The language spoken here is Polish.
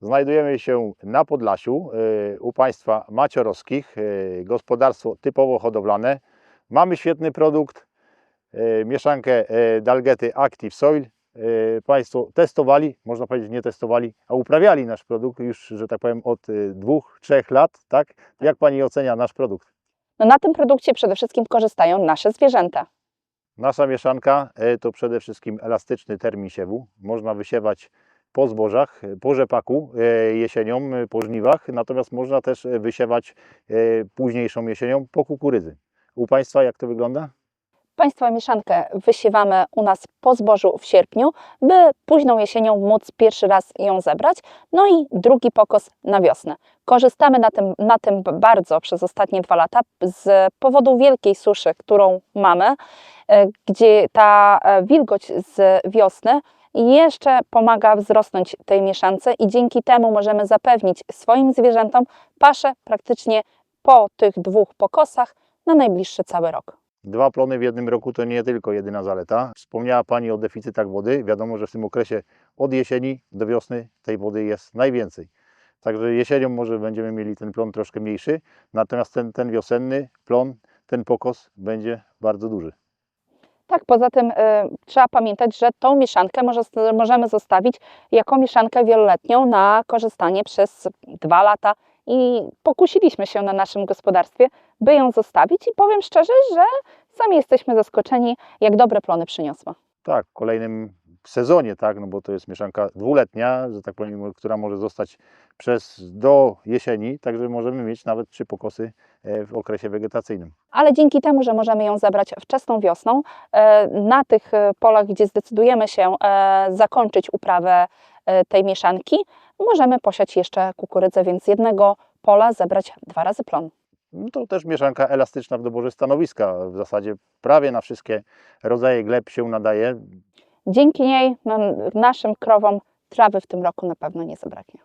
Znajdujemy się na Podlasiu y, u państwa Maciorowskich, y, gospodarstwo typowo hodowlane. Mamy świetny produkt, y, mieszankę Dalgety Active Soil. Państwo testowali, można powiedzieć nie testowali, a uprawiali nasz produkt już, że tak powiem, od dwóch, trzech lat. Tak? Jak Pani ocenia nasz produkt? No na tym produkcie przede wszystkim korzystają nasze zwierzęta. Nasza mieszanka to przede wszystkim elastyczny termin siewu. Można wysiewać po zbożach, e, po rzepaku e, jesienią, e, po żniwach, natomiast można też wysiewać późniejszą jesienią po kukurydzy. U Państwa jak to wygląda? Państwa mieszankę wysiewamy u nas po zbożu w sierpniu, by późną jesienią móc pierwszy raz ją zebrać, no i drugi pokos na wiosnę. Korzystamy na tym, na tym bardzo przez ostatnie dwa lata z powodu wielkiej suszy, którą mamy, gdzie ta wilgoć z wiosny jeszcze pomaga wzrosnąć tej mieszance i dzięki temu możemy zapewnić swoim zwierzętom paszę praktycznie po tych dwóch pokosach na najbliższy cały rok. Dwa plony w jednym roku to nie tylko jedyna zaleta. Wspomniała Pani o deficytach wody. Wiadomo, że w tym okresie od jesieni do wiosny tej wody jest najwięcej. Także jesienią może będziemy mieli ten plon troszkę mniejszy, natomiast ten, ten wiosenny plon, ten pokos będzie bardzo duży. Tak, poza tym y, trzeba pamiętać, że tą mieszankę może, możemy zostawić jako mieszankę wieloletnią na korzystanie przez dwa lata i pokusiliśmy się na naszym gospodarstwie, by ją zostawić i powiem szczerze, że sami jesteśmy zaskoczeni, jak dobre plony przyniosła. Tak, w kolejnym sezonie, tak, no bo to jest mieszanka dwuletnia, że tak powiem, która może zostać przez do jesieni, także możemy mieć nawet trzy pokosy w okresie wegetacyjnym. Ale dzięki temu, że możemy ją zebrać wczesną wiosną, e, na tych e, polach, gdzie zdecydujemy się e, zakończyć uprawę e, tej mieszanki, możemy posiać jeszcze kukurydzę, więc z jednego pola zebrać dwa razy plon. No to też mieszanka elastyczna w doborze stanowiska. W zasadzie prawie na wszystkie rodzaje gleb się nadaje. Dzięki niej no, naszym krowom trawy w tym roku na pewno nie zabraknie.